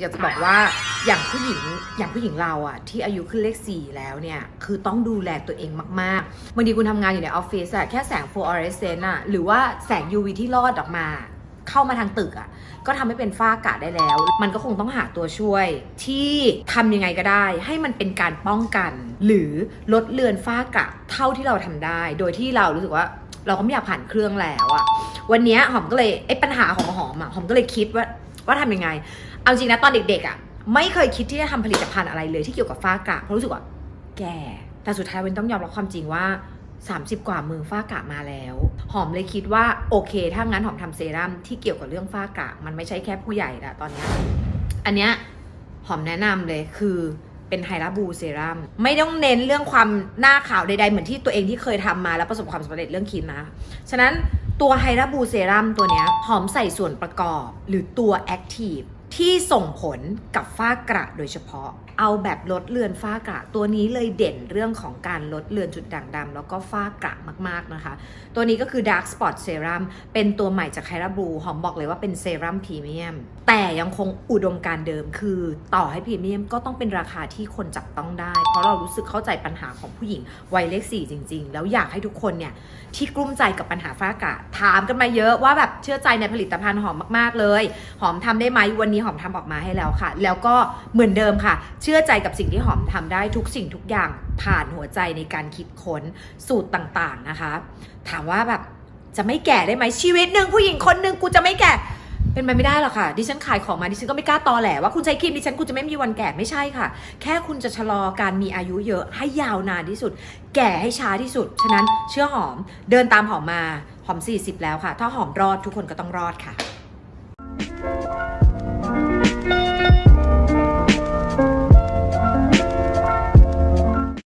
อยากจะบอกว่าอย่างผู้หญิงอย่างผู้หญิงเราอะที่อายุขึ้นเลขสี่แล้วเนี่ยคือต้องดูแลตัวเองมากๆบางทีคุณทำงานอยู่ในออฟฟิศอะแค่แสงฟลูออเรสเซนต์อะหรือว่าแสง UV ที่รอดออกมา เข้ามาทางตึกอะก็ทำให้เป็นฝ้ากระได้แล้ว มันก็คงต้องหาตัวช่วย ที่ทำยังไงก็ได้ ให้มันเป็นการป้องกัน หรือลดเลือนฝ้ากระเท่าที่เราทำได้ โดยที่เรารู้สึกว่าเราก็ไม่อยากผ่านเครื่องแล้วอะวันนี้หอมก็เลยไอ้ปัญหาของหอมอะหอมก็เลยคิดว่า ว่าทำยังไง เอาจริงนะตอนเด็กๆอะไม่เคยคิดที่จะทำผลิตภัณฑ์อะไรเลยที่เกี่ยวกับฝ้ากระเพราะรู้สึกว่าแก่แต่สุดท้ายเวนต้องยอมรับความจริงว่า 30 กว่ามือฝ้ากระมาแล้ว หอมเลยคิดว่าโอเค ถ้างั้นหอมทำเซรั่มที่เกี่ยวกับเรื่องฝ้ากระมันไม่ใช่แค่ผู้ใหญ่ละตอนนี้ อันเนี้ยหอมแนะนำเลยคือเป็นไฮราบูเซรั่มไม่ต้องเน้นเรื่องความหน้าขาวใดๆ เหมือนที่ตัวเองที่เคยทำมาแล้วประสบความสำเร็จเรื่องครีมนะ ฉะนั้น ตัวไฮราบูเซรั่มตัวเนี้ยหอมใส่ส่วนประกอบหรือตัวแอคทีฟ ที่ส่งผลกับฝ้ากระโดยเฉพาะ เอาแบบลดเลือนฝ้ากระ ตัวนี้เลยเด่นเรื่องของการลดเลือนจุดด่างดำแล้วก็ฝ้ากระมากๆนะคะ ตัวนี้ก็คือ Dark Spot Serum เป็นตัวใหม่จากไฮราบูหอมบอกเลยว่าเป็นเซรั่มพรีเมียม แต่ยังคงอุดมการเดิมคือต่อให้พรีเมียมก็ต้องเป็นราคาที่คนจับต้องได้ เพราะเรารู้สึกเข้าใจปัญหาของผู้หญิงวัยเลขสี่จริง ๆ แล้วอยากให้ทุกคนเนี่ยที่กลุ้มใจกับปัญหาฝ้ากระถามกันมาเยอะว่าแบบเชื่อใจในผลิตภัณฑ์หอมมากๆเลย หอมทำได้ไหมวันนี้หอมทำออกมาให้แล้วค่ะ แล้วก็เหมือนเดิมค่ะ เชื่อใจกับสิ่งที่หอมทำได้ทุกสิ่งทุกอย่างผ่านหัวใจในการคิดค้นสูตรต่างๆนะคะ ถามว่าแบบจะไม่แก่ได้ไหมชีวิตหนึ่งผู้หญิงคนหนึ่งกูจะไม่แก่เป็นไปไม่ได้หรอกค่ะ ดิฉันขายของมาดิฉันก็ไม่กล้าตอแหลว่าคุณใช้ครีมดิฉันคุณจะไม่มีวันแก่ไม่ใช่ค่ะ แค่คุณจะชะลอการมีอายุเยอะให้ยาวนานที่สุด แก่ให้ช้าที่สุด ฉะนั้นเชื่อหอมเดินตามหอมมาหอม 40 แล้วค่ะ ถ้าหอมรอดทุกคนก็ต้องรอดค่ะ